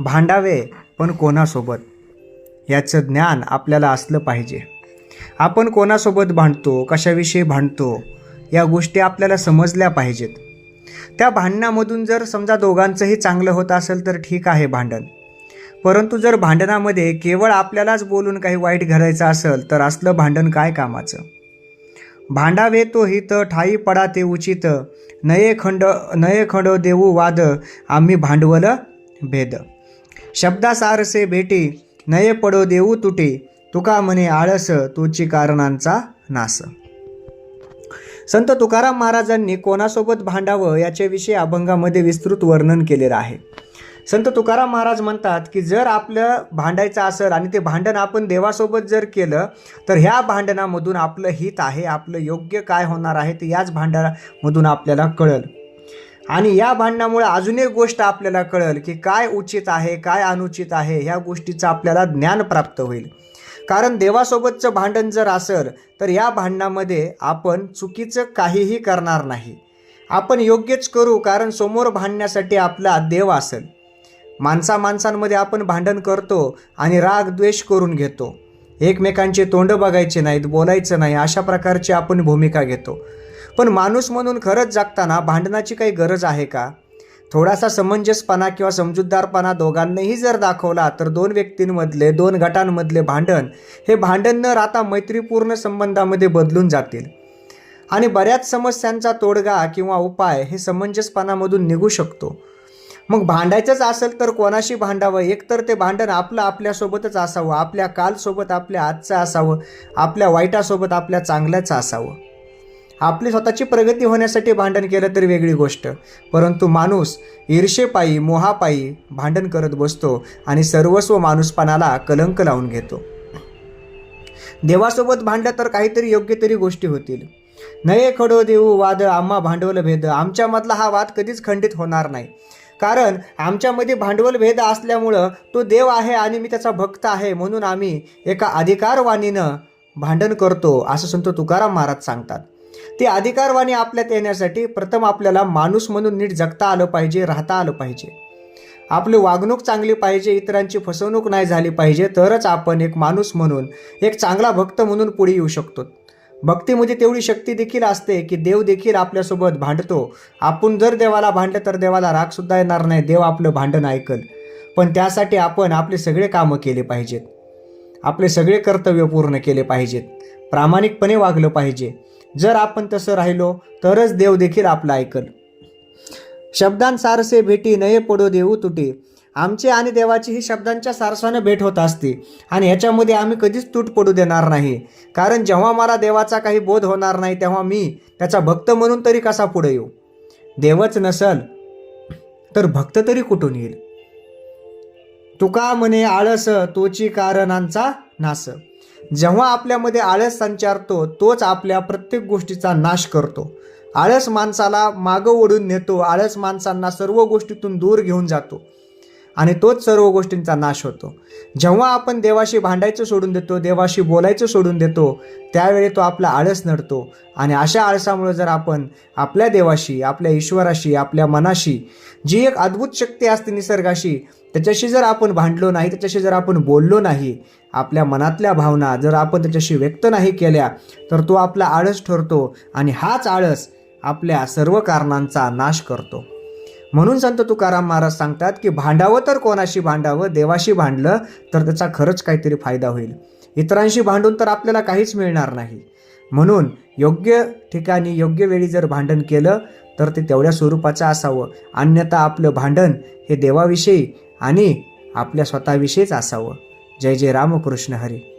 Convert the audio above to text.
भांडावे पण कोणासोबत? याचं ज्ञान आपल्याला असलं पाहिजे. आपण कोणासोबत भांडतो कशाविषयी भांडतो या गोष्टी आपल्याला समजल्या पाहिजेत. त्या भांडणामधून जर समजा दोघांचंही चांगलं होत असेल तर ठीक आहे भांडण. परंतु जर भांडणामध्ये केवळ आपल्यालाच बोलून काही वाईट घालायचं असेल तर असलं भांडण काय कामाचं? भांडावे तो हित ठाई पडा ते उचित नये खंड नये खंड देऊ वाद आम्ही भांडवल भेद. शब्दासारसे भेटी नये पडो देऊ तुटे तुका म्हणे आळस तुची कारणांचा नास. संत तुकाराम महाराजांनी कोणासोबत भांडावं याच्याविषयी अभंगामध्ये विस्तृत वर्णन केलेलं आहे. संत तुकाराम महाराज म्हणतात की जर आपलं भांडायचं असेल आणि ते भांडण आपण देवासोबत जर केलं तर ह्या भांडणामधून आपलं हित आहे आपलं योग्य काय होणार आहे ते याच भांडणामधून आपल्याला कळलं. आणि या भांडणामुळे अजून एक गोष्ट आपल्याला कळल की काय उचित आहे काय अनुचित आहे ह्या गोष्टीचं आपल्याला ज्ञान प्राप्त होईल. कारण देवासोबतचं भांडण जर असेल तर या भांडणामध्ये आपण चुकीचं काहीही करणार नाही. आपण योग्यच करू कारण समोर भांडण्यासाठी आपला देव असेल. माणसा माणसांमध्ये आपण भांडण करतो आणि राग द्वेष करून घेतो. एकमेकांचे तोंड बघायचे नाहीत बोलायचं नाही अशा प्रकारची आपण भूमिका घेतो. पण माणूस म्हणून खरंच जगताना भांडणाची काही गरज आहे का? थोडासा समंजसपणा किंवा समजूतदारपणा दोघांनाही जर दाखवला तर दोन व्यक्तींमधले दोन गटांमधले भांडण हे भांडण न राहता मैत्रीपूर्ण संबंधामध्ये बदलून जातील. आणि बऱ्याच समस्यांचा तोडगा किंवा उपाय हे समंजसपणामधून निघू शकतो. मग भांडायचंच असेल तर कोणाशी भांडावं? एकतर ते भांडण आपलं आपल्यासोबतच असावं आपल्या कालसोबत आपल्या आजचं असावं आपल्या वाईटासोबत आपल्या चांगल्याचं असावं. आपली स्वतःची प्रगती होण्यासाठी भांडण केलं तर वेगळी गोष्ट. परंतु माणूस ईर्षेपायी मोहापायी भांडण करत बसतो आणि सर्वस्व माणूसपणाला कलंक लावून घेतो. देवासोबत भांडलं तर काहीतरी योग्य तरी गोष्टी होतील. नये खडो देऊ वाद आम्हा भांडवल भेद. आमच्यामधला हा वाद कधीच खंडित होणार नाही. कारण आमच्यामध्ये भांडवल भेद असल्यामुळं तो देव आहे आणि मी त्याचा भक्त आहे म्हणून आम्ही एका अधिकारवाणीनं भांडण करतो असं संत तुकाराम महाराज सांगतात. ते अधिकारवाणी आपल्यात येण्यासाठी प्रथम आपल्याला माणूस म्हणून नीट जगता आलं पाहिजे राहता आलं पाहिजे. आपली वागणूक चांगली पाहिजे इतरांची फसवणूक नाही झाली पाहिजे तरच आपण एक माणूस म्हणून एक चांगला भक्त म्हणून पुढे येऊ शकतो. भक्तीमध्ये तेवढी शक्ती देखील असते की देव देखील आपल्यासोबत भांडतो. आपण जर देवाला भांडलं तर देवाला रागसुद्धा येणार नाही देव आपलं भांडण ऐकल. पण त्यासाठी आपण आपले सगळे कामं केले पाहिजेत. आपले सगळे कर्तव्य पूर्ण केले पाहिजेत. प्रामाणिकपणे वागलं पाहिजे. जर आपण तसं राहिलो तरच देव देखील आपलं ऐकल. शब्दांसारसे भेटी नये पडो देऊ तुटे. आमचे आणि देवाची ही शब्दांच्या सारसानं भेट होत असते. आणि ह्याच्यामध्ये आम्ही कधीच तूट पडू देणार नाही. कारण जेव्हा मला देवाचा काही बोध होणार नाही तेव्हा मी त्याचा भक्त म्हणून तरी कसा पुढे येऊ? देवच नसल तर भक्त तरी कुठून येईल? तुका म्हणे आळस तोची कारणांचा नास. जेव्हा आपल्यामध्ये आळस संचारतो तोच आपल्या प्रत्येक गोष्टीचा नाश करतो. आळस माणसाला मागं ओढून नेतो आळस माणसांना सर्व गोष्टीतून दूर घेऊन जातो. आणि तोच सर्व गोष्टींचा नाश होतो. जेव्हा आपण देवाशी भांडायचं सोडून देतो देवाशी बोलायचं सोडून देतो त्यावेळी तो आपला आळस नडतो. आणि अशा आळसामुळे जर आपण आपल्या देवाशी आपल्या ईश्वराशी आपल्या मनाशी जी एक अद्भुत शक्ती असते निसर्गाशी त्याच्याशी जर आपण भांडलो नाही त्याच्याशी जर आपण बोललो नाही आपल्या मनातल्या भावना जर आपण त्याच्याशी व्यक्त नाही केल्या तर तो आपला आळस ठरतो आणि हाच आळस आपल्या सर्व कारणांचा नाश करतो. म्हणून संत तुकाराम महाराज सांगतात की भांडावं तर कोणाशी भांडावं देवाशी भांडलं तर त्याचा खरंच काहीतरी फायदा होईल. इतरांशी भांडून तर आपल्याला काहीच मिळणार नाही. म्हणून योग्य ठिकाणी योग्य वेळी जर भांडण केलं तर ते तेवढ्या स्वरूपाचं असावं. अन्यथा आपलं भांडण हे देवाविषयी आणि आपल्या स्वतःविषयीच असावं. जय जय रामकृष्ण हरी.